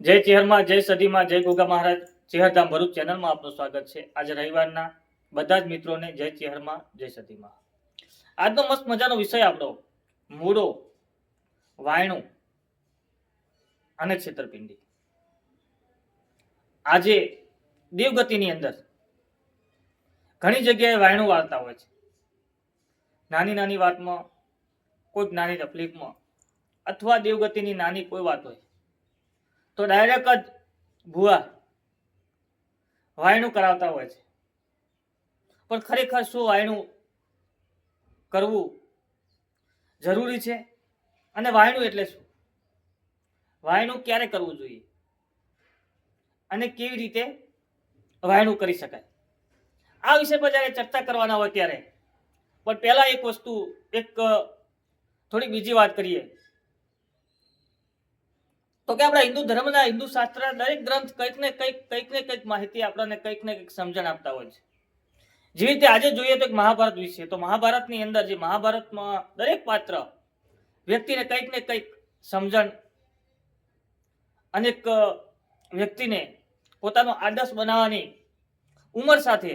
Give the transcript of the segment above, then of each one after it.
જય ચેહરમાં જય સદીમાં, જય ગોગા મહારાજ. ચેહરધામ ભરૂચ ચેનલમાં આપનું સ્વાગત છે. આજે રવિવારના બધા જ મિત્રોને જય ચેહરમાં, જય સદીમાં. આજનો મસ્ત મજાનો વિષય આપણો, મૂળો, વાયણું અને છેતરપિંડી. આજે દેવગતિની અંદર ઘણી જગ્યાએ વાયણું વાળતા હોય છે. નાની નાની વાતમાં કોઈક નાની તકલીફમાં, અથવા દેવગતિની નાની કોઈ વાત હોય તો ડાયરેક્ટ જ ભૂવા વાયણું કરાવતા હોય છે. પણ ખરેખર શું વાયણું કરવું જરૂરી છે? અને વાયણું એટલે શું? વાયણું ક્યારે કરવું જોઈએ? અને કેવી રીતે વાયણું કરી શકાય? આ વિષય પર જ્યારે ચર્ચા કરવાના હોય ત્યારે. પણ પહેલાં એક વસ્તુ, એક થોડીક બીજી વાત કરીએ. તો કે આપણા હિન્દુ ધર્મના હિન્દુ શાસ્ત્ર દરેક ગ્રંથ કંઈક ને કંઈક કંઈક ને કંઈક માહિતી આપણને કંઈક ને કંઈક સમજણ આપતા હોય છે. જેવી રીતે આજે જોઈએ તો એક મહાભારત વિશે. તો મહાભારતની અંદર જે મહાભારતમાં દરેક પાત્ર વ્યક્તિને કંઈક ને કંઈક સમજણ અનેક વ્યક્તિને પોતાનો આદર્શ બનાવવાની ઉંમર સાથે,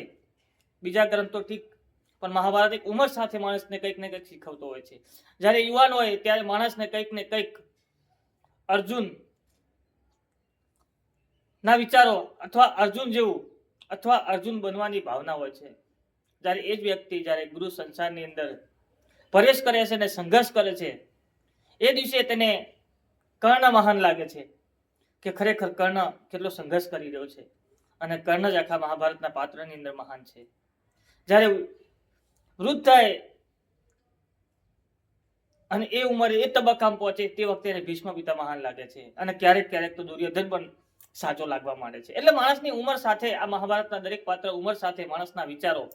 બીજા ગ્રંથ ઠીક, પણ મહાભારત એક ઉંમર સાથે માણસને કંઈક ને કંઈક શીખવતો હોય છે. જ્યારે યુવાન હોય ત્યારે માણસને કંઈક ને કંઈક અર્જુન. ના વિચારો, અથવા અર્જુન જેવું, અથવા અર્જુન બનવાની ભાવના હોય છે. જ્યારે એ જ વ્યક્તિ જ્યારે ગુરુ સંસારની અંદર પ્રવેશ કરે છે અને સંઘર્ષ કરે છે, એ દિવસે તેને કર્ણ મહાન લાગે છે કે ખરેખર કર્ણ કેટલો સંઘર્ષ કરી રહ્યો છે અને કર્ણ જ આખા મહાભારતના પાત્રની અંદર મહાન છે. જ્યારે વૃદ્ધ થાય અને એ ઉંમરે એ તબક્કામાં પહોંચે તે વખતે એને ભીષ્મ પિતા મહાન લાગે છે. અને ક્યારેક ક્યારેક તો દુર્યોધન પણ સાચો લાગવા માંડે છે. એટલે માણસની ઉંમર સાથે, આ મહાભારતના દરેક પાત્ર ઉંમર સાથે માણસના વિચારો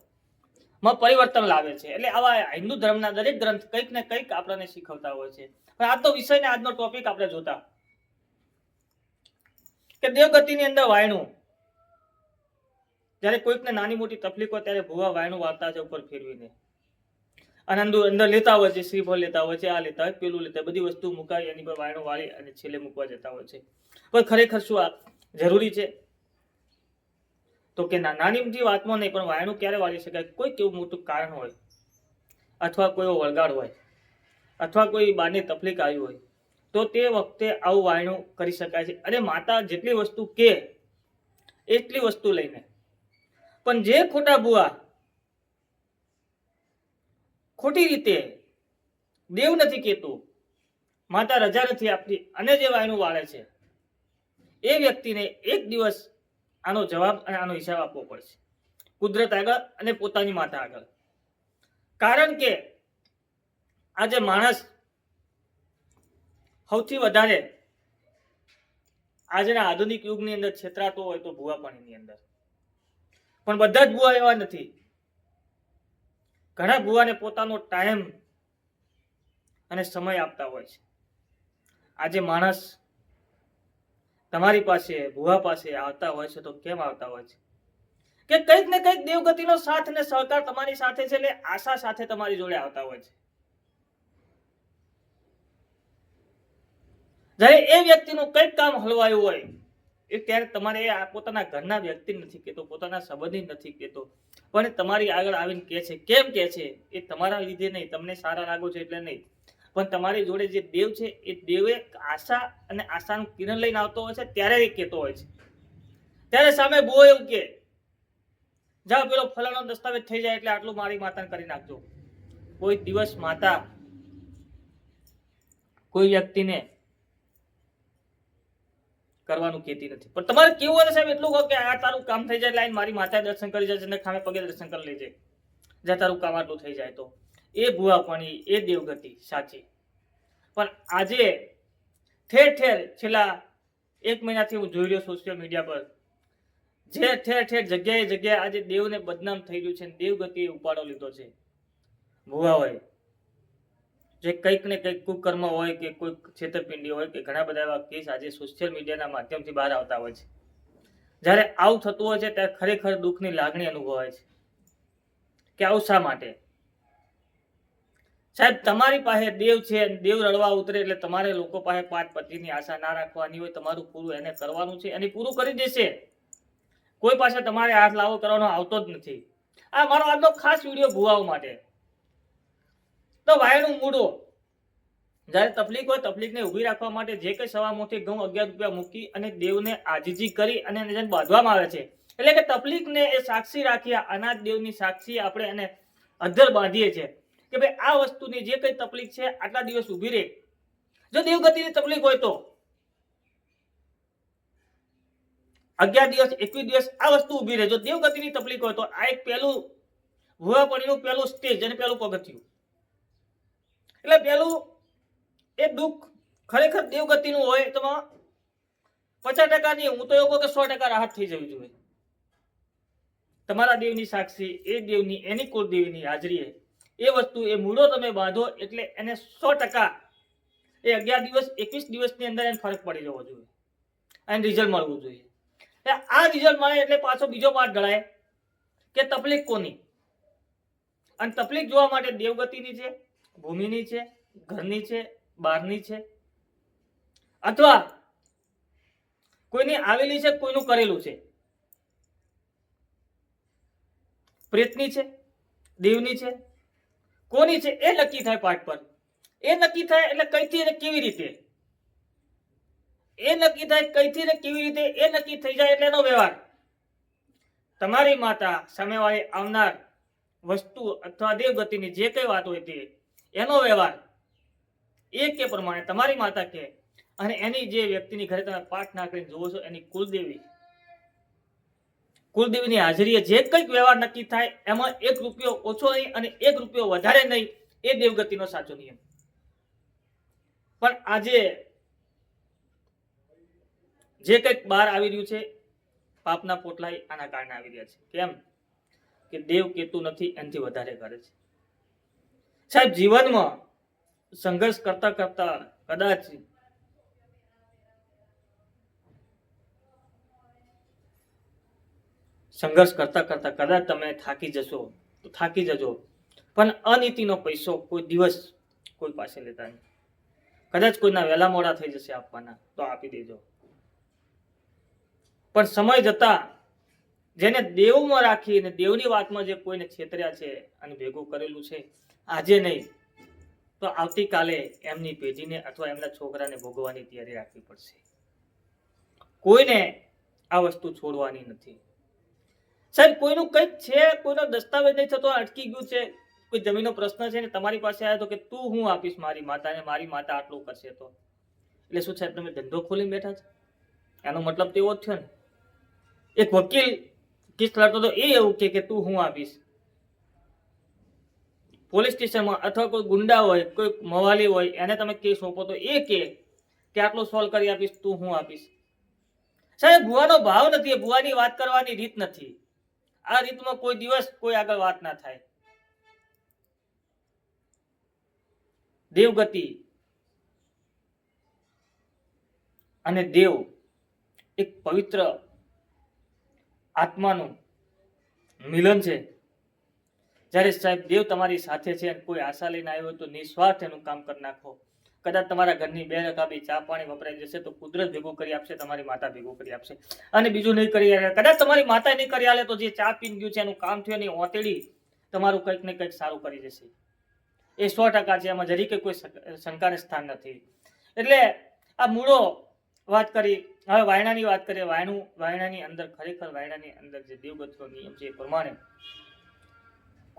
માં પરિવર્તન લાવે છે. એટલે આવા હિન્દુ ધર્મના દરેક ગ્રંથ કંઈક ને કંઈક આપણને શીખવતા હોય છે. પણ આ તો વિષયને આજનો ટોપિક આપણે જોતા. કે દેવગતિની અંદર વાયણું. જ્યારે કોઈકને નાની મોટી તકલીફ હોય ત્યારે ભુવા વાયણું વાર્તા છે ઉપર ફેરવીને. અને અંદર અંદર લેતા હોય છે શ્રીફળ લેતા હોય છે, આ લેતા હોય, પેલું લેતા હોય, બધી વસ્તુ મુકાય એની પર વાયણો વાળી અને છેલ્લે મૂકવા જતા હોય છે. પણ ખરેખર શું આ જરૂરી છે? તો કે નાની મોટી વાતમાં નહીં, પણ વાયણું ક્યારે વાળી શકાય? કોઈ કેવું મોટું કારણ હોય? અથવા કોઈ વળગાડ હોય? અથવા કોઈ બારની તકલીફ આવી હોય? તો તે વખતે આવું વાયણું કરી શકાય છે. અને માતા જેટલી વસ્તુ કે, એટલી વસ્તુ લઈને. પણ જે ખોટા બુઆ ખોટી રીતે દેવ નથી કહેતું, માતા રજા નથી આપતી, અને જે વાયનું વાળે છે, એ વ્યક્તિને એક દિવસ આનો જવાબ અને આનો હિસાબ આપવો પડશે. કુદરત આગળ અને પોતાની માતા આગળ. કારણ કે આજે માણસ સૌથી વધારે આજના આધુનિક યુગની અંદર છેતરાતો હોય તો ભૂવાપણીની અંદર. પણ બધા જ ભૂવા એવા નથી. ઘણા ભુવાને પોતાનો ટાઈમ અને સમય આપતા હોય છે. આજે માણસ તમારી પાસે ભૂવા પાસે આવતા હોય છે તો કેમ આવતા હોય છે? કે કંઈક ને કંઈક દેવગતિનો સાથ ને સહકાર તમારી સાથે છે એટલે આશા સાથે તમારી જોડે આવતા હોય છે. જ્યારે એ વ્યક્તિનું કંઈક કામ હલવાયું હોય એ ત્યારે તમારે આ પોતાના ઘરના વ્યક્તિ નથી કહેતો પોતાના સંબંધી નથી કહેતો પણ તમારી આગળ આવીને કહે છે, કેમ કહે છે? એ તમારા લીધે નહીં, તમને સારા લાગો છે એટલે નહીં. પણ તમારી જોડે જે દેવ છે, એ દેવે આશા અને આશાનું કિરણ લઈને આવતો હોય છે, ત્યારે એ કહેતો હોય છે. ત્યારે સામે બહુ એવું કે જાઓ પેલો ફલાણો દસ્તાવેજ થઈ જાય એટલે આટલું મારી માતાને કરી નાખજો. કોઈ દિવસ માતા કોઈ વ્યક્તિને કરવાનું કહેતી નથી. પણ તમારે કેવું હોય સાહેબ, એટલું કહો કે આ તારું કામ થઈ જાય, લાઈન મારી માતા દર્શન કરી જાય ને ખામે પગે દર્શન કરી લેજે. જ્યાં તારું કામ આટલું થઈ જાય તો. એ ભૂવાપણી એ દેવગતિ, સાચી. પણ આજે ઠેર ઠેર છેલ્લા એક મહિનાથી હું જોઈ રહ્યો સોશિયલ મીડિયા પર. જે ઠેર ઠેર જગ્યાએ જગ્યાએ આજે દેવને બદનામ થઈ રહ્યું છે દેવગતિએ ઉપાડો લીધો છે. ભુવા હોય જે કંઈક ને કંઈક કુકર્મ હોય કે કોઈક છેતરપિંડી હોય કે ઘણા બધા એવા કેસ આજે સોશિયલ મીડિયાના માધ્યમથી બહાર આવતા હોય છે. જ્યારે આવું થતું હોય છે, ત્યારે ખરેખર દુઃખની લાગણી અનુભવાય છે. કે આવું શા માટે? સાહેબ, તમારી પાસે દેવ છે, દેવ રડવા ઉતરે એટલે તમારે લોકો પાસે પાંચ પતિની આશા ના રાખવાની હોય, તમારું પૂરું એને કરવાનું છે, એને પૂરું કરી દેશે. કોઈ પાસે તમારે હાથ લાવો કરવાનો આવતો જ નથી. આ મારો આજનો ખાસ વીડિયો ભુવાઓ માટે. તો વાયનું મૂડો. જ્યારે તકલીફ હોય, તકલીફને ઊભી રાખવા માટે જે કંઈ સવા મોથી ઘઉં અગિયાર રૂપિયા મૂકી અને દેવને આજીજી કરી અને એને જેને બાંધવામાં આવે છે. એટલે કે તકલીફને એ સાક્ષી રાખી અનાજ દેવની સાક્ષી આપણે એને અધર બાંધીએ છીએ. કે ભાઈ, આ વસ્તુની જે કંઈ તકલીફ છે, આટલા દિવસ ઊભી રહે. જો દેવગતિની તકલીફ હોય તો. અગિયાર દિવસ, એકવીસ દિવસ આ વસ્તુ ઊભી રહે. જો દેવગતિની તકલીફ હોય તો આ એક પહેલું ભૂવાપણીનું પહેલું સ્ટેજ અને પહેલું પગથિયું. એટલે પહેલું એ દુઃખ ખરેખર દેવગતિનું હોય તો પચાસ ટકા નહીં, હું તો એવું કહું કે સો ટકા રાહત થઈ જવી જોઈએ. તમારા દેવની સાક્ષી, એ દેવની, એની કુળદેવીની હાજરીએ એ વસ્તુ, એ મૂળો તમે બાંધો એટલે એને સો ટકા એ અગિયાર દિવસ, એકવીસ દિવસની અંદર એને ફરક પડી જવો જોઈએ. અને રિઝલ્ટ મળવું જોઈએ. આ રિઝલ્ટ મળે એટલે પાછો બીજો પાઠ ગણાય કે તકલીફ કોની? અને તકલીફ જોવા માટે દેવગતિની છે. ભૂમિની છે, ઘરની છે, બહારની છે. અથવા કોઈની આવેલી છે, કોઈનું કરેલું છે. પ્રેતની છે, દેવની છે. કોની છે, એ નક્કી થાય પાઠ પર. એ નક્કી થાય એટલે કઈથી અને કેવી રીતે? એ નક્કી થાય કઈથી ને કેવી રીતે? એ નક્કી થઈ જાય એટલે એનો વ્યવહાર. તમારી માતા સામેવાળી આવનાર વસ્તુ અથવા દેવગતિની જે કઈ વાત હોય તે એનો વ્યવહાર. એ કે પ્રમાણે તમારી માતા કે અને એની જે વ્યક્તિની ઘરે તમે પાઠ ના કરીને જોવો છો, એની કુલદેવી. કુલદેવીની હાજરીએ જે કંઈક વ્યવહાર નક્કી થાય, એમાં એક રૂપિયો ઓછો નહીં અને એક રૂપિયો વધારે નહીં, એ દેવગતિનો સાચો નિયમ. પણ આજે જે કંઈક બહાર આવી રહ્યું છે, પાપના પોટલાય આના કારણે આવી રહ્યા છે. કેમ? કે દેવ કેતું નથી, એનાથી વધારે કરે છે. સાહેબ, જીવનમાં સંઘર્ષ કરતા કરતા કદાચ સંઘર્ષ કરતા કરતા કદાચ તમે થાકી જશો, તો થાકી જજો. પણ અનીતિનો પૈસો કોઈ દિવસ કોઈ પાસે લેતા નહીં. કદાચ કોઈના વહેલા મોડા થઈ જશે આપવાના, તો આપી દેજો. પણ સમય જતા જેને દેવમાં રાખી અને દેવની વાતમાં જે કોઈને છેતર્યા છે અને ભેગું કરેલું છે આજે નહીં, તો આવતીકાલે એમની પેઢીને અથવા એમના છોકરાને ભોગવવાની તૈયારી રાખવી પડશે. કોઈને આ વસ્તુ છોડવાની નથી. સાહેબ, કોઈનું કંઈક છે, કોઈનો દસ્તાવેજ નહીં થતો, અટકી ગયું છે, કોઈ જમીનનો પ્રશ્ન છે ને તમારી પાસે આવ્યો તો કે તું હું આપીશ મારી માતાને, મારી માતા આટલું કરશે તો. એટલે શું સાહેબ, તમે ધંધો ખોલીને બેઠા છો? એનો મતલબ તો એવો જ થયો ને. એક વકીલ કેસ લડતો તો એ એવું કે તું હું આપીશ. પોલીસ સ્ટેશનમાં અથવા કોઈ ગુંડા હોય, કોઈ મવાલી હોય, એને તમે કેસ સોંપો તો એ કે કે આટલું સોલ્વ કરી આપીશ, તું હું આપીશ? સાહેબ, ભુવાનો ભાવ નથી, એ ભુવાની વાત કરવાની રીત નથી. આ રીતમાં કોઈ દિવસ કોઈ આગળ વાત ના થાય. દેવગતિ. અને દેવ એક પવિત્ર આત્માનું મિલન છે. જ્યારે સાહેબ દેવ તમારી સાથે છે અને કોઈ આશા લઈને આવ્યો હોય તો નિસ્વાર્થ એનું કામ કરી નાખો. કદાચ તમારા ઘરની બે રકાબી ચા પાણી વપરાઈ જશે તો કુદરત ભેગું કરી આપશે, તમારી માતા ભેગું કરી આપશે. અને બીજું નહીં કરી કદાચ તમારી માતા નહીં કરી આલે તો જે ચા પીને ગયું છે એનું કામ થયું એની ઓતેડી તમારું કંઈક ને કંઈક સારું કરી જશે. એ સો ટકા છે, એમાં જરી કે કોઈ શંક- શંકાને સ્થાન નથી. એટલે આ મૂળો વાત કરી, હવે વાયણાની વાત કરીએ. વાયણું, વાયણાની અંદર ખરેખર વાયણાની અંદર જે દેવગતનો નિયમ છે એ પ્રમાણે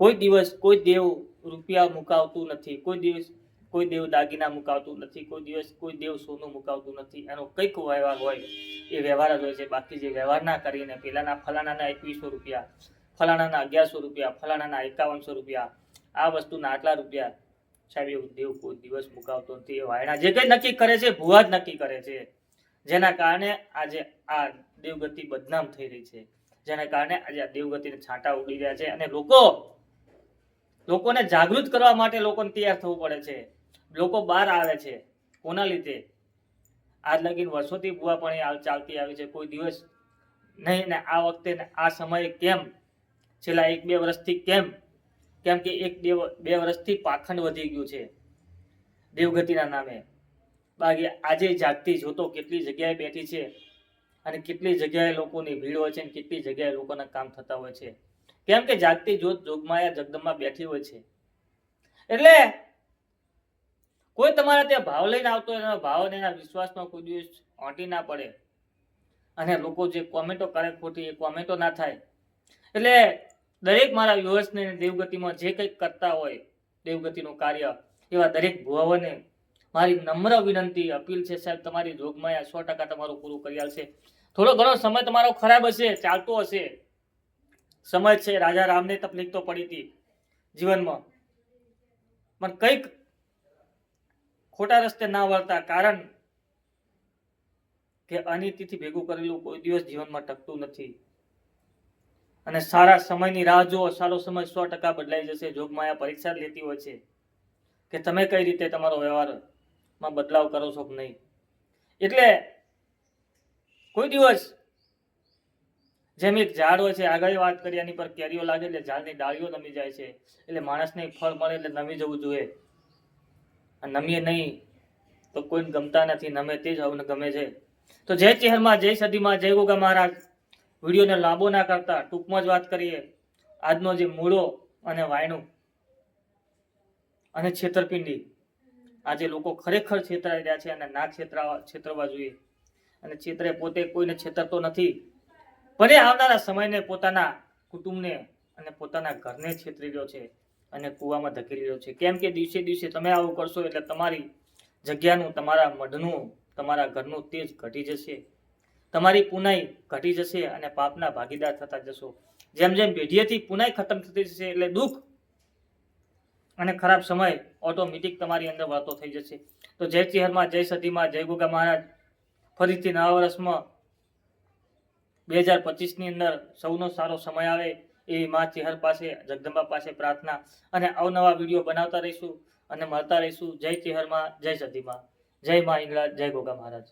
કોઈ દિવસ કોઈ દેવ રૂપિયા મુકાવતું નથી, કોઈ દિવસ કોઈ દેવ દાગીના મુકાવતું નથી, કોઈ દિવસ કોઈ દેવ સોનું મુકાવતું નથી. એનો કંઈક વ્યવહાર હોય, એ વ્યવહાર જ હોય છે. બાકી જે વ્યવહાર ના કરીને પેલાના ફલાણાના એકવીસો રૂપિયા, ફલાણાના અગિયારસો રૂપિયા, ફલાણાના એકાવનસો રૂપિયા, આ વસ્તુના આટલા રૂપિયા સાહેબ, એવું દેવ કોઈ દિવસ મુકાવતો નથી. એ વાયણા જે કંઈ નક્કી કરે છે ભૂવા જ નક્કી કરે છે. જેના કારણે આજે આ દેવગતિ બદનામ થઈ રહી છે. જેના કારણે આજે આ દેવગતિને છાંટા ઉડી રહ્યા છે. અને લોકો લોકોને જાગૃત કરવા માટે લોકોને તૈયાર થવું પડે છે. લોકો બહાર આવે છે કોના લીધે? આજ લગીન વર્ષોથી ભુવા પણ હાલ ચાલતી આવી છે. કોઈ દિવસ નહીં ને આ વખતે આ સમયે કેમ? છેલ્લા એક બે વર્ષથી કેમ? કેમ કે એક બે બે વર્ષથી પાખંડ વધી ગયું છે દેવગતિના નામે. બાકી આજે જાગતી જોતો કેટલી જગ્યાએ બેઠી છે અને કેટલી જગ્યાએ લોકોની ભીડ હોય છે અને કેટલી જગ્યાએ લોકોના કામ થતા હોય છે. કેમ કે જાગતી જોત જોગમાયા જગદંબા બેઠી હોય છે. એટલે કોઈ તમારા ત્યાં ભાવ લઈને આવતો એના ભાવ એના વિશ્વાસમાં કોઈ દિવસ ઓંટી ના પડે. અને લોકો જે કોમેન્ટો કરે ખોટી, એ કોમેન્ટો ના થાય. એટલે દરેક મારા વ્યુઅર્સને દેવગતિમાં જે કંઈક કરતા હોય, દેવગતિનું કાર્ય, એવા દરેક ભુવાઓને મારી નમ્ર વિનંતી, અપીલ છે સાહેબ, તમારી જોગમાયા સો ટકા તમારું પૂરું કરી આલશે. થોડો ઘણો સમય તમારો ખરાબ હશે, ચાલતો હશે. સમય છે, રાજા રામને તકલીફ તો પડી હતી જીવનમાં. પણ કંઈક ખોટા રસ્તે ના વળતા કારણ કે અનિતિથી ભેગું કરેલું કોઈ દિવસ જીવનમાં ટકતું નથી. અને સારા સમયની રાહ જુઓ, સારો સમય સો ટકા બદલાઈ જશે. જોગમાયા પરીક્ષા લેતી હોય છે કે તમે કઈ રીતે તમારો વ્યવહારમાં બદલાવ કરો છો કે નહીં? એટલે કોઈ દિવસ જેમ એક ઝાડ હોય છે, આગળ વાત કરી એની પર કેરીઓ લાગે એટલે ઝાડની ડાળીઓ નમી જાય છે. એટલે માણસને ફળ મળે એટલે નમી જવું જોઈએ. નમીએ નહીં, તો કોઈને ગમતા નથી, નમે તે જ અવને ગમે છે. તો જય ચહેરમાં, જય સદીમાં, જય ગોગા મહારાજ. વિડીયોને લાંબો ના કરતા, ટૂંકમાં જ વાત કરીએ. આજનો જે મૂળો અને વાયણું અને છેતરપિંડી આજે લોકો ખરેખર છેતરાઈ રહ્યા છે અને ના છેતરાવા, છેતરવા જોઈએ. અને છેતરે પોતે કોઈને છેતરતો નથી. એ આવનારા સમયને પોતાના કુટુંબને અને પોતાના ઘરને છેતરી રહ્યો છે અને કૂવામાં ધકેલી રહ્યો છે. કેમ કે દિવસે દિવસે તમે આવું કરશો એટલે તમારી જગ્યાનું, તમારા મઢનું, તમારા ઘરનું તેજ ઘટી જશે. તમારી પુનાઈ ઘટી જશે અને પાપના ભાગીદાર થતા જશો. જેમ જેમ પેઢીએથી પુનાઈ ખતમ થતી જશે એટલે દુઃખ અને ખરાબ સમય ઓટોમેટિક તમારી અંદર વળતો થઈ જશે. તો જય ચિહરમાં જય સતીમાં જય ગોગા મહારાજ. ફરીથી નવા વર્ષમાં બે હજાર પચીસની અંદર સૌનો સારો સમય આવે એવી મા ચેહર પાસે, જગદંબા પાસે પ્રાર્થના અને અવનવા વીડિયો બનાવતા રહીશું અને મળતા રહીશું. જય ચેહરમાં, જય સતીમાં. જય મા ઇંગળા જય ગોગા મહારાજ.